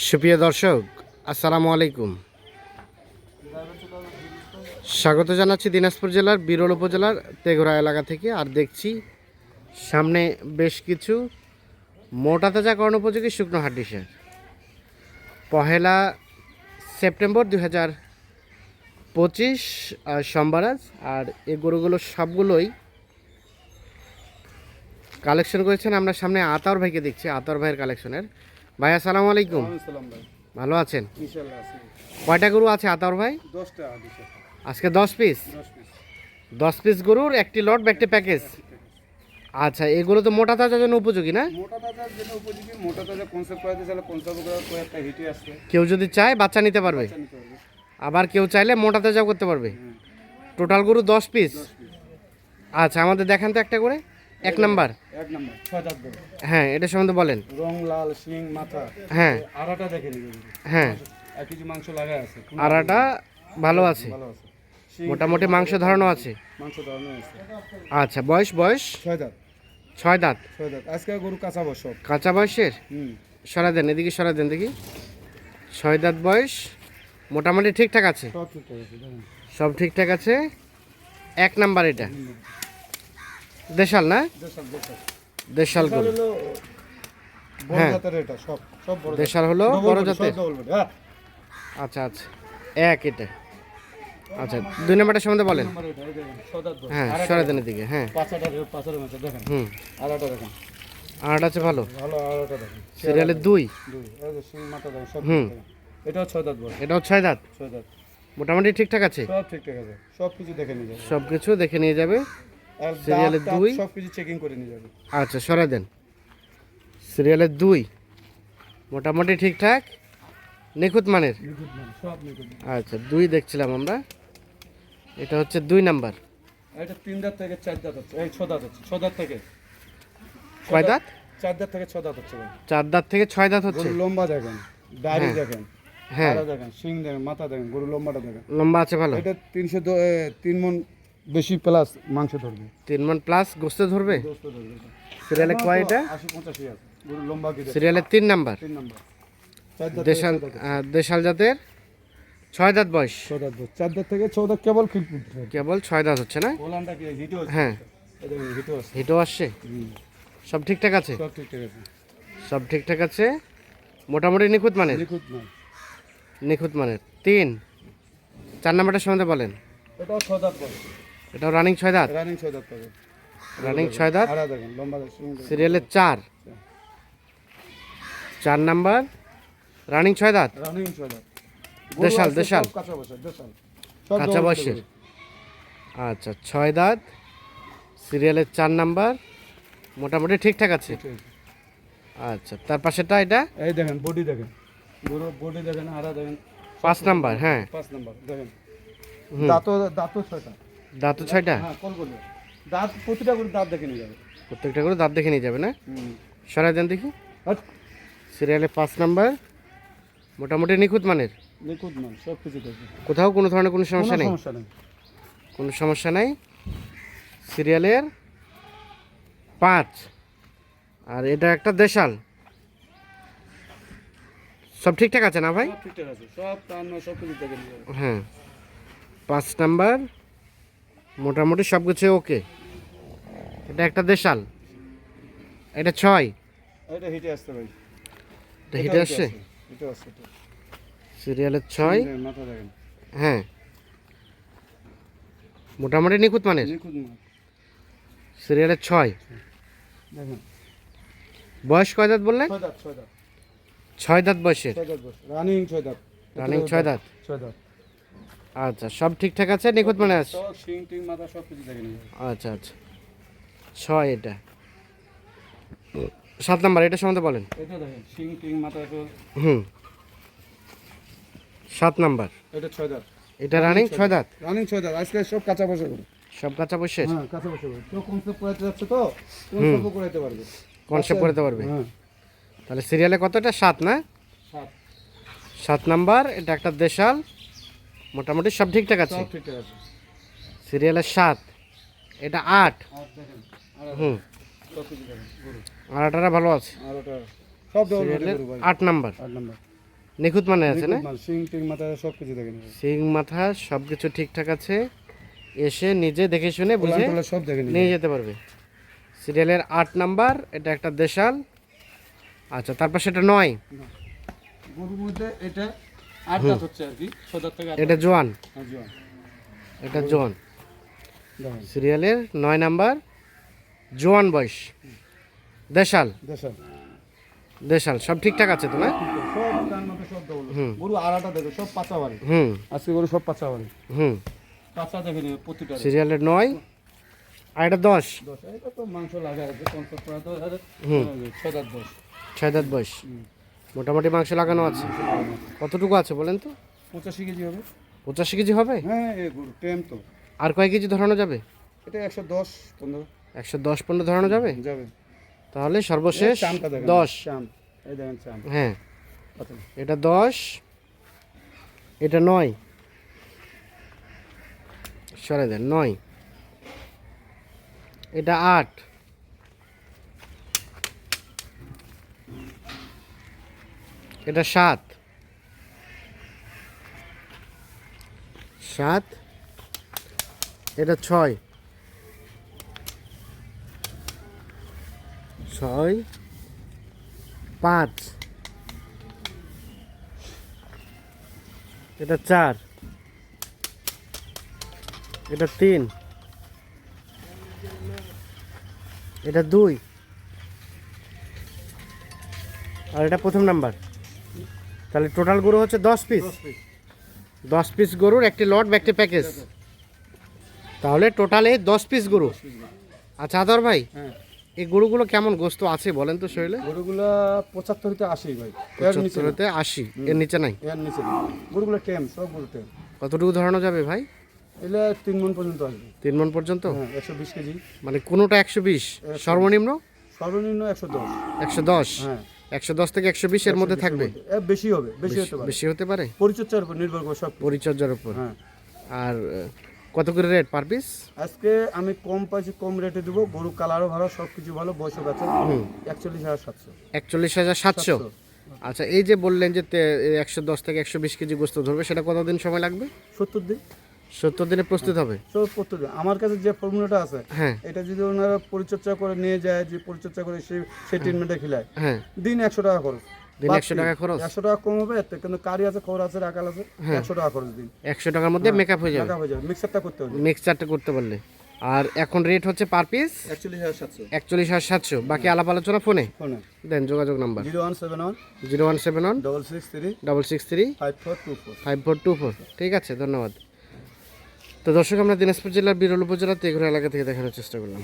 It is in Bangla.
সুপ্রিয় দর্শক, আসসালামু আলাইকুম। স্বাগত জানাচ্ছি দিনাজপুর জেলার, বিরল উপজেলার তেঘরা এলাকা থেকে, আর দেখছি সামনে বেশ কিছু মোটা তাজা কর্ণ উপযোগী শুকনো হাড্ডিসার পহেলা সেপ্টেম্বর দুই হাজার পঁচিশ সোমবার আর এই গরুগুলো সবগুলোই কালেকশন করেছেন। আমরা সামনে আতার ভাইকে দেখছি আতার ভাইয়ের কালেকশনের। ভাই আসসালামু আলাইকুম। ভালো আছেন? কয়টা গরু আছে আতার ভাই? আজকে দশ পিস দশ পিস গরুর একটি লট বা একটি প্যাকেজ আচ্ছা এগুলো তো মোটা তাজার জন্য উপযোগী না? মোটা তাজা যেটা উপযোগী মোটা তাজা কনসেপ্ট করে দিয়েছিল কনসেপ্ট করে কয়েকটা হিটে আসছে কেউ যদি চায় বাচ্চা নিতে পারবে? আবার কেউ চাইলে মোটা তাজাও করতে পারবে? টোটাল গরু দশ পিস দশ পিস আচ্ছা আমাদের দেখান তো একটা করে। এক নাম্বার? এক নম্বর। ছয় দাঁত দেবে হ্যাঁ এটা সম্বন্ধে বলেন। রং লাল শিং মাথা। হ্যাঁ। আড়াটা দেখে হ্যাঁ। এক কেজি মাংস আছে। আড়াটা ভালো আছে। ভালো আছে। মোটামুটি মাংস ধারণও আছে। মাংস আছে। আচ্ছা বয়স বয়স? ছয় দাঁত। ছয় দাঁত। ছয় দাঁত। আজকে গরু কাঁচা বসব কাঁচা বয়সের? হুম। সরা দেন এদিকে সরা দেন দেখি। ছয় দাঁত বয়স। মোটামুটি ঠিকঠাক আছে? সব ঠিকঠাক আছে এক নাম্বার এটা। দেশাল না? দেশাল গরু। হ্যাঁ। দেশাল হলো বড় জাতের। হ্যাঁ। আচ্ছা আচ্ছা। এক এটা। আচ্ছা দুই নাম্বারটা সম্বন্ধে বলেন। হ্যাঁ আড়াটা সরা দেখেন, দেন এদিকে হ্যাঁ হুম। আর আছে ভালো। সিরিয়ালের দুই। হুম। এটাও ছয় দাঁত এটাও ছয় দাঁত ছয় দাঁত। মোটামুটি ঠিকঠাক আছে? সব ঠিকঠাক আছে, সব কিছু দেখে নিয়ে যাবে। সব কিছু দেখে নিয়ে যাবে। আর সিরিয়ালের দুই। সব কিছু চেকিং করে নিয়ে যাবে। আচ্ছা সরা দেন সিরিয়ালের দুই মোটামুটি ঠিকঠাক নিখুঁত মানের। আচ্ছা দুই দেখছিলাম আমরা এটা হচ্ছে দুই নাম্বার এটা তিন দাঁত থেকে চার দাঁত হচ্ছে, এই ছ দাঁত হচ্ছে, ছ দাঁত থেকে। কয় দাঁত চার দাঁত থেকে ছ দাঁত হচ্ছে চার দাঁত থেকে ছয় দাঁত হচ্ছে লম্বা দেখেন, দাড়ি হ্যাঁ। দেখেন, হ্যাঁ দেখেন, শিং দেখেন, মাথা দেখেন, গরুর লম্বাটা দেখেন। লম্বা আছে ভালো এটা তিনশো তিন মন বেশি প্লাস মাংস ধরবে। তিন মান প্লাস গোস্ত ধরবে? সিরিয়ালে কয় এটা? সিরিয়ালের তিন নাম্বার। দেশাল দেশাল জাতের ছয় দাঁত বয়স। চার দাঁত থেকে ছ দাঁত কেবল কেবল ছয় দাঁত হচ্ছে না? হ্যাঁ। হিটও আসছে? সব ঠিকঠাক আছে? সব ঠিকঠাক আছে। মোটামুটি নিখুঁত মানের? নিখুঁত মানের। তিন। চার নাম্বারটা সম্বন্ধে বলেন। এটাও ছ দাঁত বয়স। এটাও রানিং ছয় দাঁত? রানিং ছ দাঁত পাবে। রানিং ছয় দাঁত। সিরিয়ালের চার? চার নাম্বার রানিং ছয় দাঁত? রানিং ছ দাঁত। দেশাল, দেশাল। কাঁচা বয়সের আচ্ছা ছয় দাঁত। সিরিয়ালের চার নাম্বার মোটামুটি ঠিকঠাক আছে? আচ্ছা তার পাশেটা এটা? এই দেখেন বডি দেখেন। গরু বডি দেখেন আড়া দেখেন। পাঁচ নাম্বার হ্যাঁ। পাঁচ নাম্বার দেখেন। দাঁতও দাঁতও ছয়টা। দাঁত তো ছয়টা? হ্যাঁ কল করবে দাঁত প্রতিটা করে দাঁত দেখে নিয়ে যাবে। প্রত্যেকটা করে দাঁত দেখে নিয়ে যাবে না? সরাই দেন দেখি। হাট। সিরিয়ালে পাঁচ নাম্বার। মোটামুটি নিখুঁত মানের? নিখুঁত মাল সব কিছু দেখবে কোথাও কোনো ধরনের কোনো সমস্যা নেই? সমস্যা নেই। কোনো সমস্যা নাই? সিরিয়ালের পাঁচ। আর এটা একটা দেশাল। সব ঠিকঠাক আছে না ভাই? ঠিকঠাক আছে সব টান সব কিছু দেখে নিয়ে যাবে। হ্যাঁ। পাঁচ নাম্বার। মোটামুটি সব কিছু ওকে এটা একটা দেশাল। এটা ছয়। এটা হিটে আসতে ভাই। এটা হিটে আসছে? আসছে সিরিয়ালের ছয়? মাথা দেখেন। হ্যাঁ। মোটামুটি নিখুঁত মানের? সিরিয়ালের ছয়। দেখেন। বয়স কয় দাঁত বললেন? ছয় দাঁত ছয় দাঁত। বয়সের। রানিং ছয় দাঁত। রানিং ছয় দাঁত। ছয় দাঁত। আচ্ছা সব ঠিকঠাক আছে? নিখুঁত মানে আছে? আচ্ছা আচ্ছা। ছয় এটা। সাত নাম্বার এটা সম্বন্ধে বলেন। হুম। সাত নাম্বার। এটা ছয় দাঁত। এটা রানিং ছয় দাঁত? রানিং ছয় দাঁত। আজকে সব কাঁচা বসে করে। সব কাঁচা বয়সের হ্যাঁ কাঁচা বসে করে। তো কনসেপ্ট করাতে যাচ্ছে তো কনসেপ্ট করাতে পারবে। কনসেপ্ট করতে পারবে? হ্যাঁ। তাহলে সিরিয়ালে কতটা? সাত না? সাত। সাত নাম্বার এটা একটা দেশাল। মোটামুটি সব ঠিকঠাক আছে। সব ঠিকঠাক আছে। সিরিয়ালের সাত এটা আট। হুম। আটারা ভালো আছে। সব আট নাম্বার। আট নাম্বার। নিখুঁত মানে আছে না? সিং টিং মাথা সব কিছু দেখে সিং মাথা সব কিছু ঠিকঠাক আছে। এসে নিজে দেখে শুনে বুঝে সব দেখে নিয়ে যেতে পারবে। সিরিয়ালের আট নাম্বার এটা একটা দেশাল। আচ্ছা তারপর সেটা নয়। গরুর মধ্যে এটা আট দাঁত হচ্ছে আর কি ছ দাঁত থেকে এটা জোয়ান। হ্যাঁ, জোয়ান। এটা জোয়ান। সিরিয়ালের নয় নাম্বার জোয়ান বয়স। দেশাল। দেশাল। দেশাল সব ঠিকঠাক আছে তো না? double। গরু আড়াটা দেখো সব পাঁচা বাড়ি হুম। আজকে গরু সব পাঁচা বাড়ি হুম। পাঁচা দেখে নেবে প্রতিটা সিরিয়ালের নয় আর এটা দশ। এটা তো মাংস লাগা আছে পঞ্চাশ টাকা হুম। ছ দাঁত দশ ছয় দাঁত বয়স। মোটামুটি মাংস লাগানো আছে। কতটুকু আছে বলেন তো? পঁচাশি কেজি হবে। পঁচাশি কেজি হবে? হ্যাঁ তো। আর কয় কেজি ধরানো যাবে? এটা একশো দশ পনেরো। একশো দশ পনেরো ধরানো যাবে? যাবে। তাহলে সর্বশেষ দশ। হ্যাঁ। এটা দশ এটা নয়। সরে দেন নয়। এটা আট। এটা সাত। সাত। এটা ছয়। ছয়। পাঁচ। এটা চার। এটা তিন। এটা দুই। আর এটা প্রথম নাম্বার। তাহলে টোটাল গরু হচ্ছে দশ পিস দশ পিস গরুর একটি লট বা একটি প্যাকেজ তাহলে টোটালে দশ পিস গরু। আচ্ছা আদর ভাই হ্যাঁ। এই গরুগুলো কেমন গোস্ত আছে বলেন তো শরীরে? গরুগুলো পঁচাত্তর আশি ভাই। আশি। এর নিচে নাই? এর নিচে। গরুগুলো টেম সব গরু টেম। কতটুকু ধরানো যাবে ভাই? এগুলো তিন মন পর্যন্ত আসবে। তিন মন পর্যন্ত? হ্যাঁ একশো বিশ কেজি। মানে কোনোটা একশো বিশ? সর্বনিম্ন? সর্বনিম্ন একশো দশ। একশো দশ। হ্ঁ একশো দশ থেকে একশো বিশ এর মধ্যে থাকবে? বেশি হবে বেশি হতে পারে। বেশি হতে পারে? পরিচর্যার উপর নির্ভর করে সব পরিচর্যার উপর। হ্যাঁ। আর কত করে রেট পার পিস? আজকে আমি কম পাইছি কম রেটে দেবো। গরু কালারও ভালো সব কিছু ভালো বয়সও গেছে একচল্লিশ হাজার সাতশো। একচল্লিশ হাজার সাতশো? আচ্ছা এই যে বললেন যে একশো দশ থেকে একশো বিশ কেজি গোস্ত ধরবে সেটা কতদিন সময় লাগবে? সত্তর দিন। সত্তর দিনে প্রস্তুত হবে? দিন আমার কাছে যে ফর্মুলাটা আছে হ্যাঁ। এটা যদি ওনারা পরিচর্যা করে নিয়ে যায় যে পরিচর্যা করে সেই সেই ট্রিটমেন্টে খিলায় হ্যাঁ। দিন একশো টাকা খরচ। দিন একশো টাকা খরচ? একশো টাকা কম হবে কিন্তু কারি আছে খবর আছে রাখাল আছে একশো টাকা খরচ দিন। একশো টাকার মধ্যে মেকআপ হয়ে যাবে? হয়ে যাবে। মিক্সারটা করতে হবে। মিক্সচারটা করতে পারলে। আর এখন রেট হচ্ছে পার পিস একচল্লিশ হাজার সাতশো। বাকি আলাপ আলোচনা ফোনে? ফোনে। দেন যোগাযোগ number. Zero one seven one zero one seven one double six three double six three five four two four. Five four two four. ঠিক আছে ধন্যবাদ। তো দর্শক আমরা দিনাজপুর জেলার বিরল উপজেলার তেঘরা এলাকা থেকে দেখানোর চেষ্টা করলাম।